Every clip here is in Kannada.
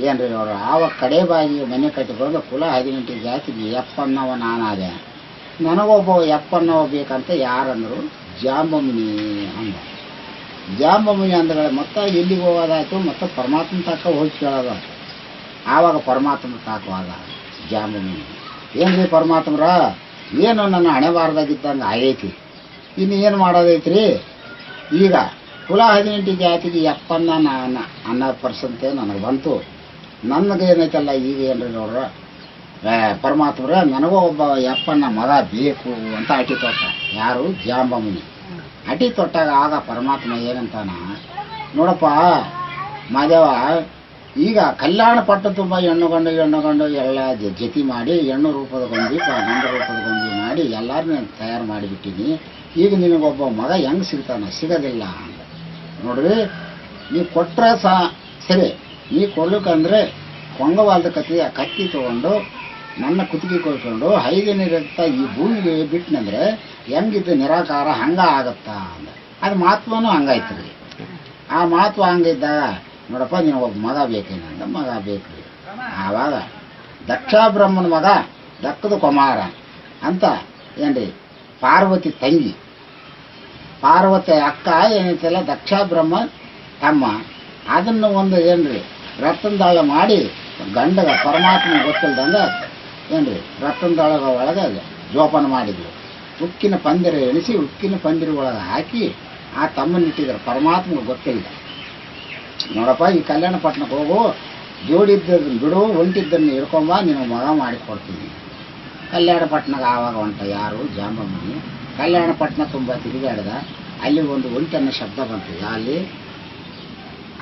ಏನ್ರಿ ಅವರು ಆವಾಗ ಕಡೆ ಬಾಗಿ ಮನೆ ಕಟ್ಟಿಕೊಂಡು ಕುಲ ಹದಿನೆಂಟು ಜಾತಿಗೆ ಎಪ್ಪನ್ನವ ನಾನಾದೆ. ನನಗೊಬ್ಬ ಎಪ್ಪನ್ನವ ಬೇಕಂತ ಯಾರಂದ್ರು ಜಾಂಬಮುನಿ ಅಂದ. ಜಾಂಬಮುನಿ ಅಂದ್ರೆ ಮತ್ತೆ ಎಲ್ಲಿಗೆ ಹೋಗೋದಾಯ್ತು? ಮತ್ತೆ ಪರಮಾತ್ಮ ತಾಕ ಹೋಗಿ ಕೇಳೋದಾಯ್ತು ಆವಾಗ ಪರಮಾತ್ಮ ತಾಕುವಾಗ ಜಾಂಬಮುನಿ. ಏನ್ರಿ ಪರಮಾತ್ಮರ? ಏನು ನನ್ನ ಹಣೆ ಬಾರ್ದಾಗಿದ್ದಂಗೆ ಆಗೈತಿ? ಇನ್ನು ಏನು ಮಾಡೋದೈತ್ರಿ? ಈಗ ಕುಲ ಹದಿನೆಂಟು ಜಾತಿಗೆ ಎಪ್ಪನ್ನ ನಾನು ಅನ್ನೋ ಪರ್ಸಂತೆ ನನಗೆ ಬಂತು. ನನಗೆ ಏನೈತಲ್ಲ ಈಗ ಏನ್ರಿ ನೋಡ್ರ? ಪರಮಾತ್ಮರ, ನನಗೂ ಒಬ್ಬ ಯಪ್ಪನ ಮಗ ಬೇಕು ಅಂತ ಅಟಿ ತೊಟ್ಟ. ಯಾರು? ಜಾಂಬಮುನಿ ಅಟಿ ತೊಟ್ಟಾಗ ಆಗ ಪರಮಾತ್ಮ ಏನಂತಾನ? ನೋಡಪ್ಪ, ಮಾದೇವ, ಈಗ ಕಲ್ಯಾಣ ಪಟ್ಟ ತುಂಬ ಹೆಣ್ಣು ಗಂಡು ಹೆಣ್ಣು ಗಂಡು ಎಲ್ಲ ಜತಿ ಮಾಡಿ, ಹೆಣ್ಣು ರೂಪದ ಗೊಂಬಿ ಗಂಡು ರೂಪದ ಗೊಂಬಿ ಮಾಡಿ ಎಲ್ಲರನ್ನೂ ತಯಾರು ಮಾಡಿಬಿಟ್ಟಿನಿ. ಈಗ ನಿನಗೊಬ್ಬ ಮಗ ಹೆಂಗೆ ಸಿಗ್ತಾನ? ಸಿಗೋದಿಲ್ಲ. ನೋಡ್ರಿ, ನೀವು ಕೊಟ್ಟರೆ ಸಹ ಸರಿ. ನೀ ಕೊಡ್ಲಿಕ್ಕಂದ್ರೆ ಕೊಂಗವಾಲದ ಕತ್ತಿ ಆ ಕತ್ತಿ ತಗೊಂಡು, ನನ್ನ ಕುತ್ತಿಗೆ ಕೊಳ್ಕೊಂಡು ಹೈಗೆ ನೀರಿರ್ತ ಈ ಭೂಮಿಗೆ ಬಿಟ್ಟನಂದ್ರೆ ಹೆಂಗಿದ್ದು ನಿರಾಕಾರ ಹಂಗ ಆಗತ್ತಾ ಅಂದ. ಅದು ಮಹತ್ವನೂ ಹಂಗಾಯ್ತು ಆ ಮಹತ್ವ ಹಂಗಿದ್ದಾಗ, ನೋಡಪ್ಪ, ನೀನು ಒಬ್ಬ ಮಗ ಬೇಕೇನಂದ ಮಗ ಬೇಕು ರೀ ಆವಾಗ ದಕ್ಷ ಬ್ರಹ್ಮನ ಮಗ ದಕ್ಕದ ಕುಮಾರ ಅಂತ ಏನ್ರಿ? ಪಾರ್ವತಿ ತಂಗಿ. ಪಾರ್ವತಿ ಅಕ್ಕ ಏನೈತಲ್ಲ ದಕ್ಷಾಬ್ರಹ್ಮ ತಮ್ಮ. ಅದನ್ನು ಒಂದು ಏನ್ರಿ? ರತ್ನದಾಳ ಮಾಡಿ ಗಂಡದ ಪರಮಾತ್ಮ ಗೊತ್ತಿಲ್ದಂಗ ಏನ್ರಿ? ರತ್ನದಾಳ ಒಳಗೆ ಜೋಪಾನ ಮಾಡಿದ್ವಿ ಉಕ್ಕಿನ ಪಂದಿರ ಎಣಿಸಿ, ಉಕ್ಕಿನ ಪಂದಿರ ಒಳಗೆ ಹಾಕಿ, ಆ ತಮ್ಮನ್ನಿಟ್ಟಿದ್ರು ಪರಮಾತ್ಮ ಗೊತ್ತಿಲ್ಲ. ನೋಡಪ್ಪ, ಈ ಕಲ್ಯಾಣ ಪಟ್ಟಣಕ್ಕೆ ಹೋಗು, ಜೋಡಿದ್ದದನ್ನು ಬಿಡು, ಒಂಟಿದ್ದನ್ನು ಹಿಡ್ಕೊಂಬ ನಿಮಗೆ ಮಗ ಮಾಡಿಕೊಡ್ತೀನಿ. ಕಲ್ಯಾಣ ಪಟ್ಟಣಕ್ಕೆ ಆವಾಗ ಹೊಂಟ ಯಾರು? ಜಾಂಬಮ್ಮನಿ. ಕಲ್ಯಾಣ ಪಟ್ಟಣ ತುಂಬ ತಿರುಗಾಡ್ದ. ಅಲ್ಲಿ ಒಂದು ಒಂಟನ್ನ ಶಬ್ದ ಬಂತು. ಅಲ್ಲಿ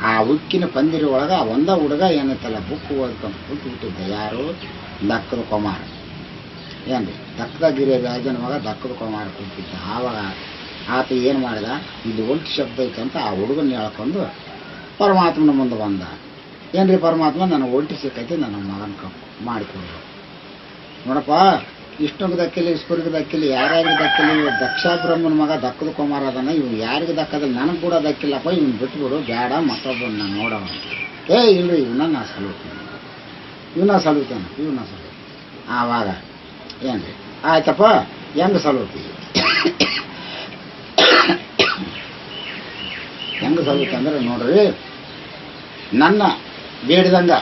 ಆ ಉಕ್ಕಿನ ಪಂದಿರ ಒಳಗೆ ಒಂದ ಹುಡುಗ ಏನೈತಲ್ಲ ಬುಕ್ ಓದ್ಕೊಂಡು ಕೂತು ಬಿಟ್ಟಿದ್ದ ಯಾರು ದಕ್ಕದ ಕುಮಾರ. ಏನ್ರಿ? ದಕ್ಕದ ಗಿರಿಯ ರಾಜನ ಮಗ ದಕ್ಕದ ಕುಮಾರ ಕೂತಿದ್ದ. ಆವಾಗ ಆತ ಏನು ಮಾಡಿದ? ಇದು ಒಂಟಿ ಶಬ್ದ ಐತಂತ ಆ ಹುಡುಗನ ಹೇಳ್ಕೊಂಡು ಪರಮಾತ್ಮನ ಮುಂದೆ ಬಂದ. ಏನ್ರಿ ಪರಮಾತ್ಮ? ನನಗೆ ಒಂಟಿ ಸಿಕ್ಕೈತಿ, ನನ್ನ ಮಗನ ಕ ಮಾಡಿಕೊಡು. ನೋಡಪ್ಪ ಇಷ್ಟೊಂದು ದಕ್ಕಿಲ್ಲ ಇಸ್ಕೂರಿಗೆ ದಕ್ಕಿಲ್ಲ ಯಾರ್ಯಾರಿಗೆ ದಕ್ಕಿಲ್ಲ ಇವ ದಕ್ಷಾಬ್ರಹ್ಮನ ಮಗ ದಕ್ಕದ ಕುಮಾರ ಅದನ್ನ ಇವ್ನು ಯಾರಿಗೆ ದಕ್ಕದಿಲ್ಲ ನನಗೆ ಕೂಡ ದಕ್ಕಿಲ್ಲಪ್ಪ ಇವ್ನು ಬಿಟ್ಬಿಡು, ಬೇಡ ಮತ್ತೊಬ್ಬನ ನಾನು ನೋಡವ ಏ, ಇಲ್ರಿ ಇವನ್ನ ನಾ ಸಲುತ್ತೀನಿ. ಇವನ್ನ ಸಲುತ್ತಾನೆ ಇವನ್ನ ಸಲು ಆವಾಗ, ಏನ್ರಿ? ಆಯ್ತಪ್ಪ, ಹೆಂಗೆ ಸಲುತ್ತೀವಿ ಹೆಂಗೆ ಸಲುತ್ತೆ ಅಂದ್ರೆ ನೋಡ್ರಿ, ನನ್ನ ಬೇಡಿದಂಗ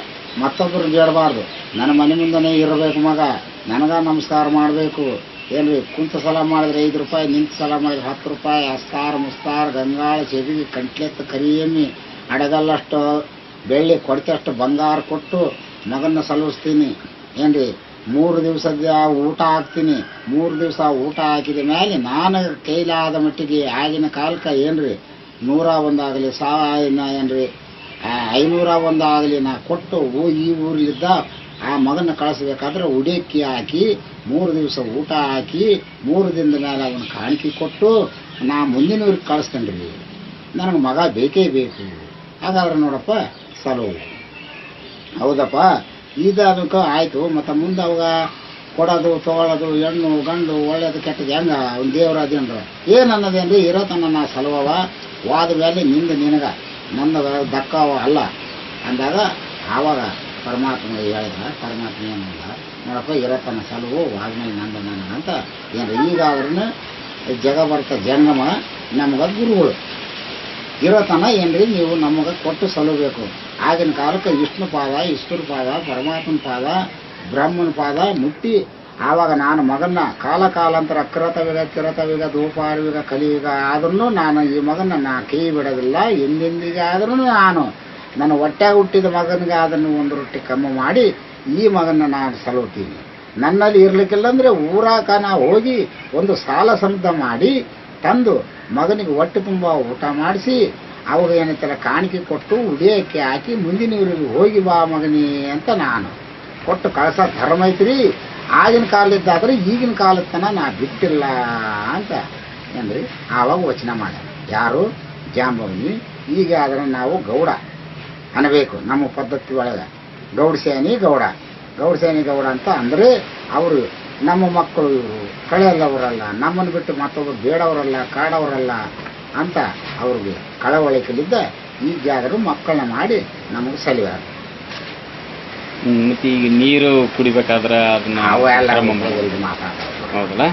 ಮತ್ತೊಬ್ಬರು ಬೇಡಬಾರ್ದು. ನನ್ನ ಮನೆ ಮುಂದನೇ ಇರಬೇಕು ಮಗ. ನನಗ ನಮಸ್ಕಾರ ಮಾಡಬೇಕು. ಏನ್ರಿ, ಕುಂತ ಸಲ ಮಾಡಿದ್ರೆ ಐದು ರೂಪಾಯಿ, ನಿಂತ ಸಲ ಮಾಡಿದ್ರೆ ಹತ್ತು ರೂಪಾಯಿ ಅಸ್ತಾರ ಮುಸ್ತಾರ ಗಂಗಾಳ ಚೆಬಿಗೆ ಕಂಟ್ಲೆತ್ತ ಕರಿಯಮ್ಮಿ, ಅಡಗಲ್ಲಷ್ಟು ಬೆಳ್ಳಿ ಕೊಡ್ತಷ್ಟು ಬಂಗಾರ ಕೊಟ್ಟು ಮಗನ್ನ ಸಲ್ಲಿಸ್ತೀನಿ ಏನ್ರಿ, ಮೂರು ದಿವಸದ ಊಟ ಹಾಕ್ತೀನಿ. ಮೂರು ದಿವಸ ಊಟ ಹಾಕಿದ ಮೇಲೆ ನಾನು ಕೈಲಾದ ಮಟ್ಟಿಗೆ ಆಗಿನ ಕಾಲಕ್ಕೆ ಏನ್ರಿ, ನೂರ ಒಂದಾಗಲಿ ಸಾವಿರ ಏನ್ರಿ ಐನೂರ ಒಂದಾಗಲಿ ನಾ ಕೊಟ್ಟು ಈ ಊರ್ಲಿದ್ದ ಆ ಮಗನ ಕಳಿಸ್ಬೇಕಾದ್ರೆ ಉಡೇಕಿ ಹಾಕಿ, ಮೂರು ದಿವಸ ಊಟ ಹಾಕಿ, ಮೂರು ದಿನದ ಮೇಲೆ ಅವನು ಕಾಣಿಕೆ ಕೊಟ್ಟು, ನಾ ಮುಂದಿನ ಊರಿಗೆ ಕಳಿಸ್ತೇನೆ ನನಗೆ ಮಗ ಬೇಕೇ ಬೇಕು. ಹಾಗಾದ್ರೆ ನೋಡಪ್ಪ ಸಲೋ ಹೌದಪ್ಪ ಇದು ಅದಕ್ಕೆ ಆಯಿತು, ಮತ್ತು ಮುಂದೆ ಅವಾಗ ಕೊಡೋದು, ತೊಗೊಳೋದು, ಹೆಣ್ಣು, ಗಂಡು, ಒಳ್ಳೇದು, ಕೆಟ್ಟದ್ದು ಹೆಂಗ? ಅವ್ನು ದೇವ್ರ ಅದೇನ್ರ? ಏನು ಅನ್ನೋದೇನ್ರಿ ಇರೋ ತನ್ನ ನಾ ಸಲುವವ? ವಾದ ಮೇಲೆ ನಿಂದ ನಿನಗ. ನನ್ನ ದಕ್ಕವ ಅಲ್ಲ. ಅಂದಾಗ, ಆವಾಗ ಪರಮಾತ್ಮ ಹೇಳಿದ ಪರಮಾತ್ಮ ಏನಿಲ್ಲ ನೋಡಪ್ಪ ಇರೋ ತನ್ನ ಸಲುವು ಮೇಲೆ ನಂದ ನನ್ನ ಅಂತ ಏನು ಈಗ ಅವ್ರನ್ನ ಜಗ ಬರ್ತ ಜಂಗಮ ನಮ್ಗೆ ಗುರುಗಳು. ಇರೋತನ ಏನ್ರಿ, ನೀವು ನಮಗೆ ಕೊಟ್ಟು ಸಲುಬೇಕು ಆಗಿನ ಕಾಲಕ್ಕೆ ವಿಷ್ಣು ಪಾದ ಇಷ್ಟರ ಪಾದ, ಪರಮಾತ್ಮನ ಪಾದ, ಬ್ರಹ್ಮನ ಪಾದ ಮುಟ್ಟಿ. ಆವಾಗ ನಾನು ಮಗನ್ನ ಕಾಲ ಕಾಲಾಂತರ ಅಕ್ರತವಿಗ, ಕಿರತವಿಗ ಕಲಿ ಕಲಿಯುಗ ಆದ್ರೂ ನಾನು ಈ ಮಗನ್ನ ನಾ ಕೈ ಬಿಡೋದಿಲ್ಲ ಎಂದೆಂದಿಗೆ ಆದ್ರೂ ನಾನು. ನನ್ನ ಹೊಟ್ಟೆಗೆ ಹುಟ್ಟಿದ ಮಗನಿಗೆ ಅದನ್ನು ಒಂದು ರೊಟ್ಟಿ ಕಮ್ಮಿ ಮಾಡಿ ಈ ಮಗನ ನಾನು ಸಲುತ್ತೀನಿ ನನ್ನಲ್ಲಿ ಇರಲಿಕ್ಕಿಲ್ಲ ಅಂದ್ರೆ ಊರಾಕ ನಾ ಹೋಗಿ ಒಂದು ಸಾಲ ಸಮುದ ಮಾಡಿ ತಂದು ಮಗನಿಗೆ ಹೊಟ್ಟೆ ತುಂಬ ಊಟ ಮಾಡಿಸಿ ಅವಾಗ ಏನಂತಾರೆ ಕಾಣಿಕೆ ಕೊಟ್ಟು ಉಡಿಯೋಕ್ಕೆ ಹಾಕಿ ಮುಂದಿನ ಊರಿಗೆ ಹೋಗಿ ಬಾ ಮಗನಿ ಅಂತ ನಾನು. ಕೊಟ್ಟು ಕಳಸ ಧರ್ಮ ಐತ್ರಿ ಆಗಿನ ಕಾಲದಿದ್ದಾದ್ರೆ ಈಗಿನ ಕಾಲದ ತನ ನಾ ಬಿಟ್ಟಿಲ್ಲ ಅಂತ ಅಂದ್ರಿ ಆವಾಗ ವಚನ ಮಾಡ ಯಾರು? ಜಾಂಬವನಿ. ಈಗ ಅದನ್ನು ನಾವು ಗೌಡ. ಅನ್ನಬೇಕು. ನಮ್ಮ ಪದ್ಧತಿ ಒಳಗೆ. ಗೌಡಸೇನಿ ಗೌಡ. ಗೌಡಸೇನಿ ಗೌಡ ಅಂತ ಅಂದರೆ ಅವರು ನಮ್ಮ ಮಕ್ಕಳು ಇವರು ಕಳೆಯಲ್ಲವರಲ್ಲ ನಮ್ಮನ್ನು ಬಿಟ್ಟು ಮತ್ತೊಬ್ಬರು ಬೇಡವರಲ್ಲ ಕಾಡವರಲ್ಲ ಅಂತ ಅವ್ರಿಗೆ ಕಳವಳಿಕೆಲಿದ್ದ ಈಗಾದರೂ ಮಕ್ಕಳನ್ನ ಮಾಡಿ ನಮಗೆ ಸಲಿವಾರ ಹ್ಮ್, ಮತ್ತೆ ಈಗ ನೀರು ಕುಡಿಬೇಕಾದ್ರೆ ಅದನ್ನ ಉಪಯೋಗ ಹೌದಲ್ಲ?